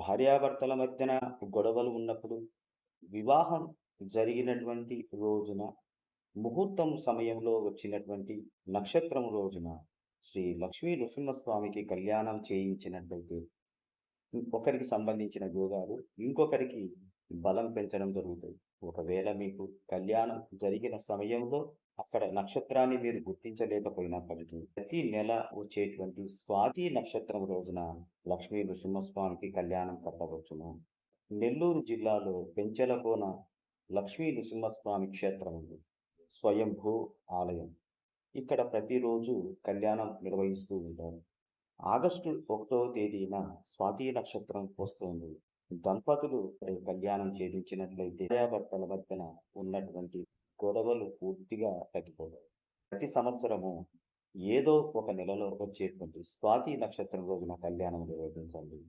భార్యాభర్తల మధ్యన గొడవలు ఉన్నప్పుడు వివాహం జరిగినటువంటి రోజున ముహూర్తం సమయంలో వచ్చినటువంటి నక్షత్రం రోజున శ్రీ లక్ష్మీ నృసింహస్వామికి కళ్యాణం చేయించినట్లయితే ఒకరికి సంబంధించిన యోగాలు ఇంకొకరికి బలం పెంచడం జరుగుతుంది. ఒకవేళ మీకు కళ్యాణం జరిగిన సమయంలో అక్కడ నక్షత్రాన్ని మీరు గుర్తించలేకపోయినప్పటికీ ప్రతి నెల వచ్చేటువంటి స్వాతి నక్షత్రం రోజున లక్ష్మీ నృసింహస్వామికి కళ్యాణం కట్టవచ్చును. నెల్లూరు జిల్లాలో పెంచలకోన లక్ష్మీ నృసింహస్వామి క్షేత్రం ఉంది. స్వయంభూ ఆలయం. ఇక్కడ ప్రతిరోజు కళ్యాణం నిర్వహిస్తూ ఉంటారు. ఆగస్టు ఒకటో తేదీన స్వాతి నక్షత్రం వస్తుంది. దంపతులు కళ్యాణం ఛేదించినట్లయితే భార్యాభర్తల మధ్యన ఉన్నటువంటి గొడవలు పూర్తిగా తగ్గిపోతాయి. ప్రతి సంవత్సరము ఏదో ఒక నెలలో వచ్చేటువంటి స్వాతి నక్షత్రం రోజున కళ్యాణం నిర్వహించండి